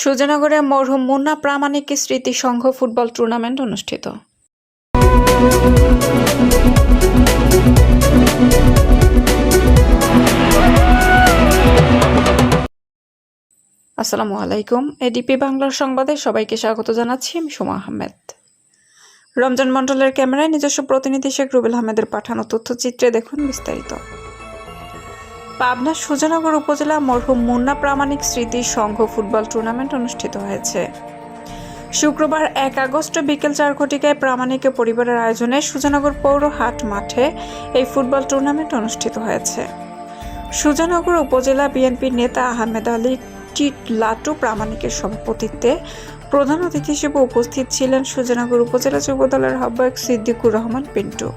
সুজানগরে মরহুম মুন্না প্রামাণিক স্মৃতি সংঘ football tournament অনুষ্ঠিত। আসসালামু আলাইকুম। এডিপি বাংলার সংবাদে সবাইকে স্বাগত জানাচ্ছি, আমি সুমা আহমেদ। রমজান মণ্ডলের ক্যামেরায় নিজস্ব প্রতিনিধি শেখ রুবেল আহমেদের পাঠানো তথ্যচিত্রে দেখুন বিস্তারিত। পাবনা সুজানগর উপজেলা মরহুম মুন্না প্রামাণিক স্মৃতি সংঘ ফুটবল টুর্নামেন্ট অনুষ্ঠিত হয়েছে। শুক্রবার এক আগস্ট বিকেল চার ঘটিকায় প্রামাণিকের পরিবারের আয়োজনে সুজানগর পৌর হাট মাঠে এই ফুটবল টুর্নামেন্ট অনুষ্ঠিত হয়েছে। সুজানগর উপজেলা বিএনপির নেতা আহমেদ আলী টিট লাটু প্রামাণিকের সভাপতিত্বে প্রধান অতিথি হিসেবে উপস্থিত ছিলেন সুজানগর উপজেলা যুবদলের আহ্বায়ক সিদ্দিকুর রহমান পিন্টু।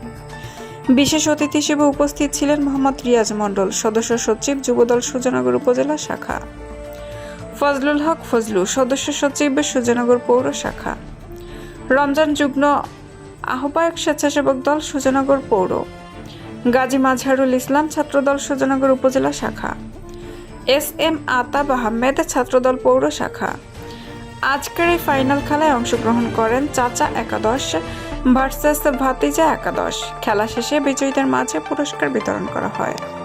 বিশেষ অতিথি হিসেবে উপস্থিত ছিলেন মোহাম্মদ রিয়াজ মণ্ডল, সদস্য সচিব যুবদল সুজানগর উপজেলা শাখা। ফজলুল হক ফজলু, সদস্য সচিব সুজানগর পৌর শাখা। রমজান যুগ্ম আহ্বায়ক স্বেচ্ছাসেবক দল সুজানগর পৌর। গাজী মাজহারুল ইসলাম ছাত্রদল সুজানগর উপজেলা শাখা। এস এম আতাব আহমেদ ছাত্রদল পৌর শাখা। আজকের এই ফাইনাল খেলায় অংশগ্রহণ করেন চাচা একাদশ ভার্সেস ভাতিজা একাদশ। খেলা শেষে বিজয়ীদের মাঝে পুরস্কার বিতরণ করা হয়।